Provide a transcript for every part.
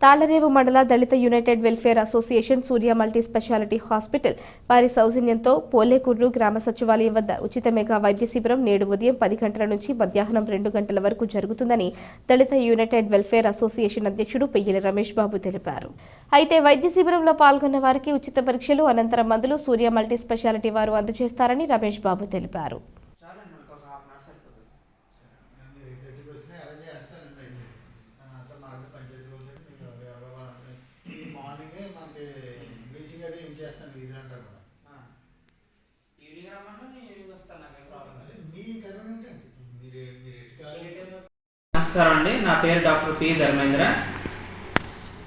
తాళరేవు మండల Dalit united welfare association Surya multi speciality hospital వారి సౌజన్యంతో పోలేకుర్రు గ్రామ సచివాలయం వద్ద ఉచిత మెగా వైద్య శిబిరం నేడు ఉదయం పది గంటల నుంచి మధ్యాహ్నం రెండు గంటల వరకు జరుగుతుందని దళిత యునైటెడ్ వెల్ఫేర్ అసోసియేషన్ అధ్యక్షుడు పెయ్యల రమేష్ బాబు తెలిపారు. అయితే వైద్య శిబిరంలో పాల్గొన్న వారికి ఉచిత పరీక్షలు అనంతరం మందులు సూర్య మల్టీ స్పెషాలిటీ వారు అందజేస్తారని రమేష్ బాబు తెలిపారు. చేస్తాను ఇదంతా కూడా ఆ. ఈవినింగ్ రమ్మన్నా నేను ఈవినింగ్ వస్తాను నాకేం ప్రాబ్లం అదే లేదు మీ కన్వీనియంట్ అండి మీరు మీరు ఎటు కాలేదు నమస్కారం అండి నా పేరు డాక్టర్ పి ధర్మేంద్ర.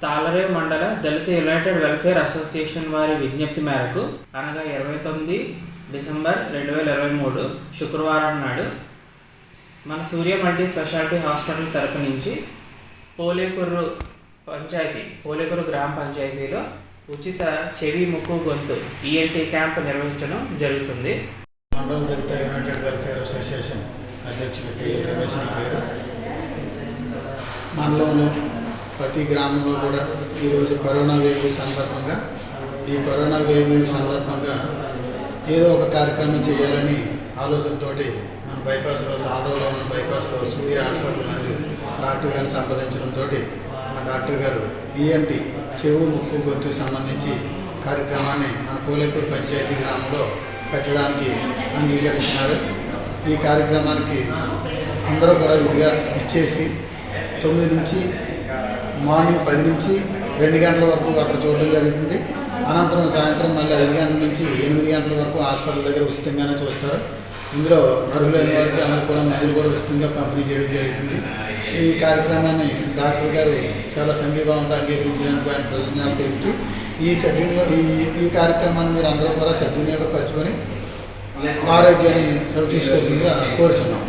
తాళరేవు మండల దళిత యునైటెడ్ వెల్ఫేర్ అసోసియేషన్ వారి విజ్ఞప్తి మేరకు అనగా ఇరవై తొమ్మిది డిసెంబర్ రెండు వేల ఇరవై మూడు శుక్రవారం నాడు మన సూర్య మల్టీ స్పెషాలిటీ హాస్పిటల్ తరపు నుంచి పోలేకూరు పంచాయతీ పోలేకూరు గ్రామ పంచాయతీలో ఉచిత చెవి ముక్కు గొంతు ఈఎన్టీ క్యాంప్ నిర్వహించడం జరుగుతుంది. మండల దళిత యునైటెడ్ వెల్ఫేర్ అసోసియేషన్ అధ్యక్షుడు టి. రమేష్ నా పేరు. మండలంలో ప్రతి గ్రామంలో కూడా ఈరోజు కరోనా వేవ్ సందర్భంగా ఈ కరోనా వేవ్ సందర్భంగా ఏదో ఒక కార్యక్రమం చేయాలని ఆలోచనతో మన బైపాస్లో తాళలో ఉన్న బైపాస్లో సూర్య హాస్పిటల్ నందు డాక్టర్ గారిని సంప్రదించడంతో మా డాక్టర్ గారు ఈఎన్టీ చెవు ముక్కు గొంతుకు సంబంధించి కార్యక్రమాన్ని మన పోలేపూర్ పంచాయతీ గ్రామంలో పెట్టడానికి అంగీకరించినారు. ఈ కార్యక్రమానికి అందరూ కూడా విధిగా ఇచ్చేసి తొమ్మిది నుంచి మార్నింగ్ పది నుంచి రెండు గంటల వరకు అక్కడ చూడడం జరుగుతుంది. అనంతరం సాయంత్రం మళ్ళీ ఐదు గంటల నుంచి ఎనిమిది గంటల వరకు హాస్పిటల్ దగ్గర ఉచితంగానే చూస్తారు. ఇందులో అర్హులైన వారికి అందరూ కూడా మందులు కూడా ఉచితంగా పంపిణీ చేయడం జరుగుతుంది. ఈ కార్యక్రమాన్ని డాక్టర్ గారు చాలా సంఘీభావంతో అంగీకరించినందుకు ఆయన ప్రయోజనాలు తెలుపుతూ ఈ సద్వినియోగ ఈ ఈ కార్యక్రమాన్ని మీరు అందరూ కూడా సద్వినియోగపరచుకొని ఆరోగ్యాన్ని సరిచూసుకోవాల్సిందిగా కోరుచున్నాం.